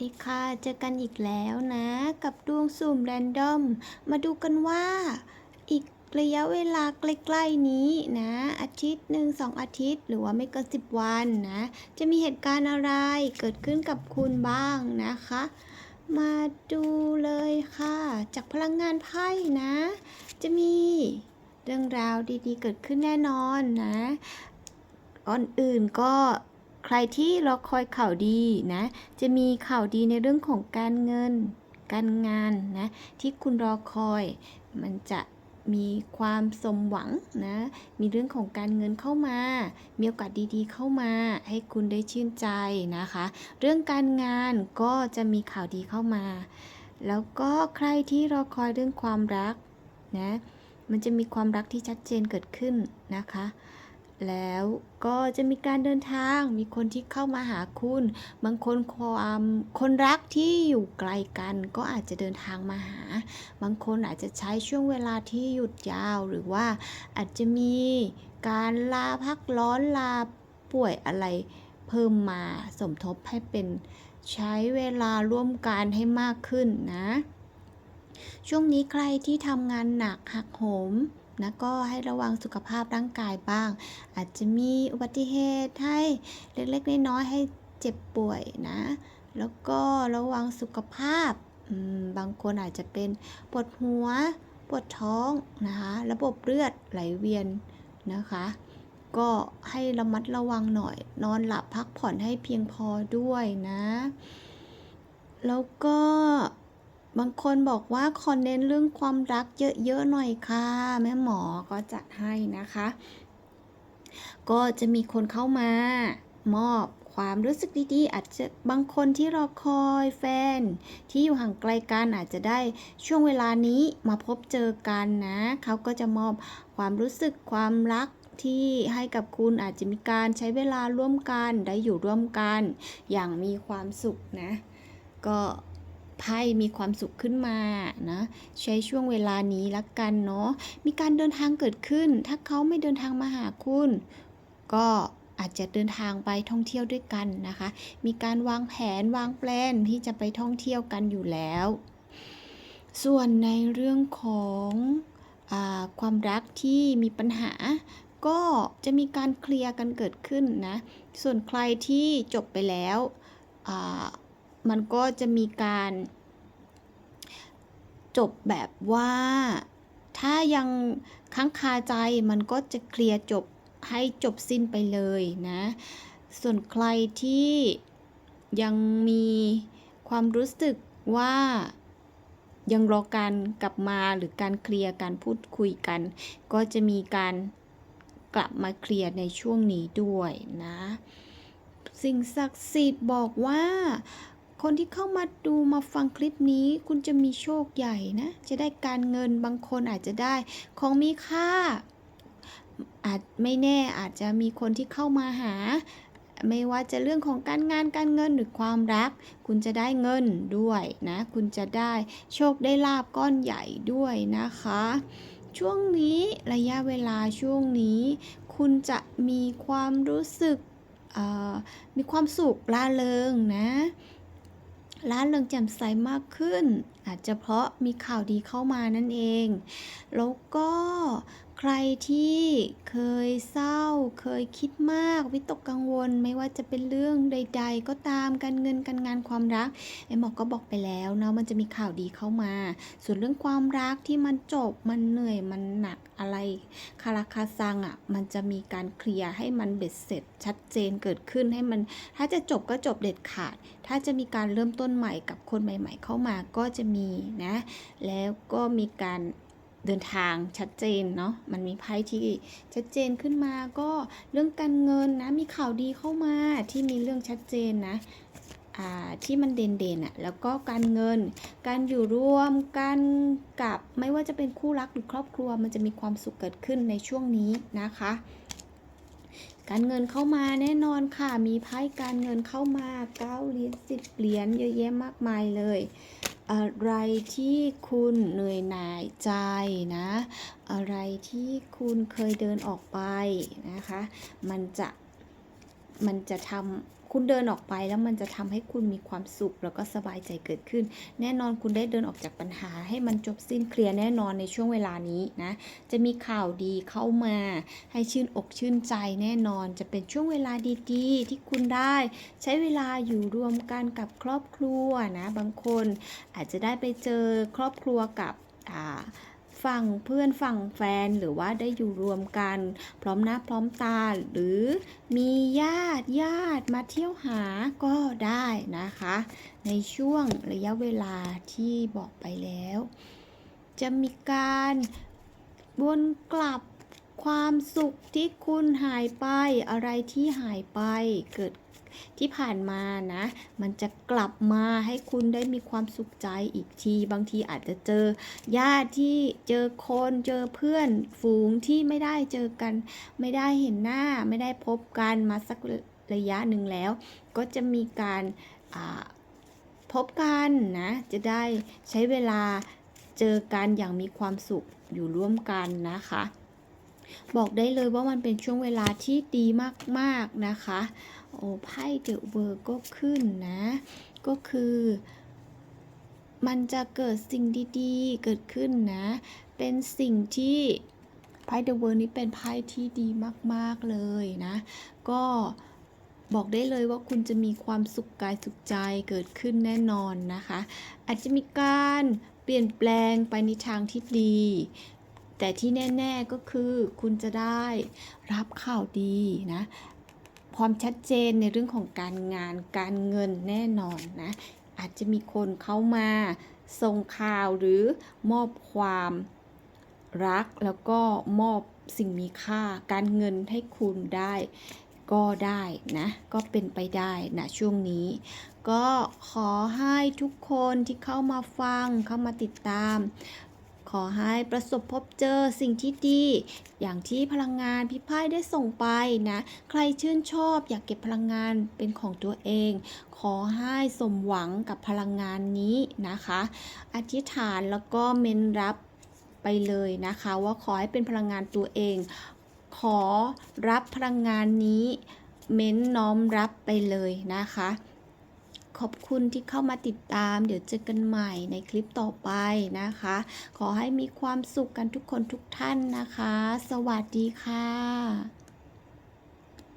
ดีค่ะ เจอกันอีกแล้วนะ กับดวงสุ่มแรนดอม มาดูกันว่า อีกระยะเวลาใกล้ๆนี้นะ อาทิตย์หนึ่งสองอาทิตย์ หรือว่าไม่เกินสิบวันนะ จะมีเหตุการณ์อะไรเกิดขึ้นกับคุณบ้างนะคะ มาดูเลยค่ะ จากพลังงานไพ่นะ จะมีเรื่องราวดีๆ เกิดขึ้นแน่นอนนะก่อนอื่นก็ ใครที่รอคอยข่าวดีนะ จะมีข่าวดีในเรื่องของการเงิน การงานนะ ที่คุณรอคอย มันจะมีความสมหวังนะ มีเรื่องของการเงินเข้ามา มีโอกาสดีๆเข้ามา ให้คุณได้ชื่นใจนะคะ เรื่องการงานก็จะมีข่าวดีเข้ามา แล้วก็ใครที่รอคอยเรื่องความรักนะ มันจะมีความรักที่ชัดเจนเกิดขึ้นนะคะ แล้วก็จะมีการเดินทาง มีคนที่เข้ามาหาคุณ บางคนความคนรักที่อยู่ไกลกัน ก็อาจจะเดินทางมาหา บางคนอาจจะใช้ช่วงเวลาที่หยุดยาวหรือว่าอาจจะมีการลาพักร้อนลาป่วยอะไรเพิ่มมาสมทบให้เป็นใช้เวลาร่วมกันให้มากขึ้นนะ ช่วงนี้ใครที่ทำงานหนักหักโหม นะก็ให้ระวังสุขภาพร่างกายบ้าง อาจจะมีอุบัติเหตุให้เล็กๆน้อยๆให้เจ็บป่วยนะ แล้วก็ระวังสุขภาพบางคนอาจจะเป็นปวดหัว ปวดท้องนะคะ ระบบเลือดไหลเวียนนะคะ ก็ให้ระมัดระวังหน่อย นอนหลับพักผ่อนให้เพียงพอด้วยนะ แล้วก็ บางคนบอกว่าขอนเน้นเรื่องความรักเยอะๆหน่อยค่ะ แม่หมอก็จัดให้นะคะ ก็จะมีคนเข้ามามอบความรู้สึกดีๆ อาจจะบางคนที่รอคอยแฟน ที่อยู่ห่างไกลกันอาจจะได้ช่วงเวลานี้มาพบเจอกันนะเขาก็จะมอบความรู้สึกความรักที่ให้กับคุณอาจจะมีการใช้เวลาร่วมกันได้อยู่ร่วมกัน อย่างมีความสุขนะ ก็ ไพ่มีความสุขขึ้นมานะใช้ช่วงเวลานี้ละกันเนาะมีการเดินทางเกิดขึ้น ถ้าเขาไม่เดินทางมาหาคุณ ก็อาจจะเดินทางไปท่องเที่ยวด้วยกันนะคะ มีการวางแผนวางแปลนที่จะไปท่องเที่ยวกันอยู่แล้ว ส่วนในเรื่องของอความรักที่มีปัญหา ก็จะมีการเคลียร์กันเกิดขึ้นนะ ส่วนใครที่จบไปแล้ว มันก็จะมีการจบแบบว่าถ้ายังค้างคาใจมันก็จะเคลียร์จบให้จบสิ้นไปเลยนะ ส่วนใครที่ยังมีความรู้สึกว่ายังรอการกลับมาหรือการเคลียร์การพูดคุยกัน ก็จะมีการกลับมาเคลียร์ในช่วงนี้ด้วยนะ สิ่งศักดิ์สิทธิ์บอกว่า คนที่เข้ามาดูมาฟังคลิปนี้คุณจะมีโชคใหญ่นะ จะได้การเงินบางคนอาจจะได้ของมีค่า อาจไม่แน่อาจจะมีคนที่เข้ามาหา ไม่ว่าจะเรื่องของการงานการเงินหรือความรัก คุณจะได้เงินด้วยนะ คุณจะได้โชคได้ลาบก้อนใหญ่ด้วยนะคะ ช่วงนี้ระยะเวลาช่วงนี้ คุณจะมีความรู้สึกมีความสุขล่าเริงนะ ร้านเริงแจ่มใสมากขึ้น อาจจะเพราะมีข่าวดีเข้ามานั่นเอง แล้วก็ รที่เคยเศร้า เคยคิดมาก วิตกกังวล ไม่ว่าจะเป็นเรื่องใด ๆ ก็ตามการเงินการงานความรักไอ้หมอก็บอกไปแล้วเนาะมันจะมีข่าวดีเข้ามา ส่วนเรื่องความรักที่มันจบมันเหนื่อยมันหนักอะไรคาราคาซังอะ่ะมันจะมีการเคลียร์ให้มันเบ็ดเสร็จ ชัดเจนเกิดขึ้นให้มัน ถ้าจะจบก็จบเด็ดขาด ถ้าจะมีการเริ่มต้นใหม่กับคนใหม่ ๆ เข้ามาก็จะมีนะ แล้วก็มีการ เดินทางชัดเจนเนาะมันมีไพ่ที่ชัดเจนขึ้นมาก็เรื่องการเงินนะมีข่าวดีเข้ามาที่มีเรื่องชัดเจนนะที่มันเด่นๆอะแล้วก็การเงิน การอยู่ร่วมกันกับไม่ว่าจะเป็นคู่รักหรือครอบครัว มันจะมีความสุขเกิดขึ้นในช่วงนี้นะคะ การเงินเข้ามาแน่นอนค่ะมีไพ่การเงินเข้ามาเก้าเหรียญสิบเหรียญเยอะแยะมากมายเลย อะไรที่คุณเหนื่อยหน่ายใจนะ อะไรที่คุณเคยเดินออกไปนะคะ มันจะมันจะทำ คุณเดินออกไปแล้วมันจะทำให้คุณมีความสุขแล้วก็สบายใจเกิดขึ้น แน่นอนคุณได้เดินออกจากปัญหา ให้มันจบสิ้นเคลียร์แน่นอนในช่วงเวลานี้นะ จะมีข่าวดีเข้ามา ให้ชื่นอกชื่นใจแน่นอน จะเป็นช่วงเวลาดีๆ ที่คุณได้ ใช้เวลาอยู่รวมกันกับครอบครัวนะ บางคนอาจจะได้ไปเจอครอบครัวกับอ่า ฝั่งเพื่อนฝั่งแฟนหรือว่าได้อยู่รวมกัน พร้อมหน้าพร้อมตาหรือมีญาติญาติมาเที่ยวหาก็ได้นะคะ ในช่วงระยะเวลาที่บอกไปแล้ว จะมีการวนกลับความสุขที่คุณหายไปอะไรที่หายไปเกิด ที่ผ่านมานะ มันจะกลับมาให้คุณได้มีความสุขใจอีกที บางทีอาจจะเจอญาติที่เจอคนเจอเพื่อนฝูงที่ไม่ได้เจอกัน ไม่ได้เห็นหน้าไม่ได้พบกันมาสักระยะหนึ่งแล้ว ก็จะมีการพบกันนะ จะได้ใช้เวลาเจอกันอย่างมีความสุขอยู่ร่วมกันนะคะ บอกได้เลยว่ามันเป็นช่วงเวลาที่ดีมากๆนะคะ โอ้ไพ่เดอะเวิร์ก็ขึ้นนะ ก็คือ มันจะเกิดสิ่งดีๆ เกิดขึ้นนะ เป็นสิ่งที่ไพ่เดอะเวิร์นี้เป็นไพ่ที่ดีมากๆเลยนะ ก็บอกได้เลยว่าคุณจะมีความสุขกายสุขใจเกิดขึ้นแน่นอนนะคะ อาจจะมีการเปลี่ยนแปลงไปในทางที่ดี แต่ที่แน่ ๆก็คือคุณจะได้รับข่าวดีนะ ความชัดเจนในเรื่องของการงานการเงินแน่นอนนะ อาจจะมีคนเข้ามาส่งข่าวหรือมอบความรักแล้วก็มอบสิ่งมีค่าการเงินให้คุณได้ก็ได้นะ ก็เป็นไปได้นะช่วงนี้ ก็ขอให้ทุกคนที่เข้ามาฟังเข้ามาติดตาม อให้ประสบพบเจอสิ่งที่ดี อย่างที่พลังงานพี่ไพ่ได้ส่งไปนะ ใครชื่นชอบอยากเก็บพลังงานเป็นของตัวเอง ขอให้สมหวังกับพลังงานนี้นะคะ อธิษฐานแล้วก็เมนรับไปเลยนะคะ ว่าขอให้เป็นพลังงานตัวเอง ขอรับพลังงานนี้ เม้นน้อมรับไปเลยนะคะ ขอบคุณที่เข้ามาติดตาม เดี๋ยวเจอกันใหม่ในคลิปต่อไปนะคะ ขอให้มีความสุขกันทุกคนทุกท่านนะคะ สวัสดีค่ะ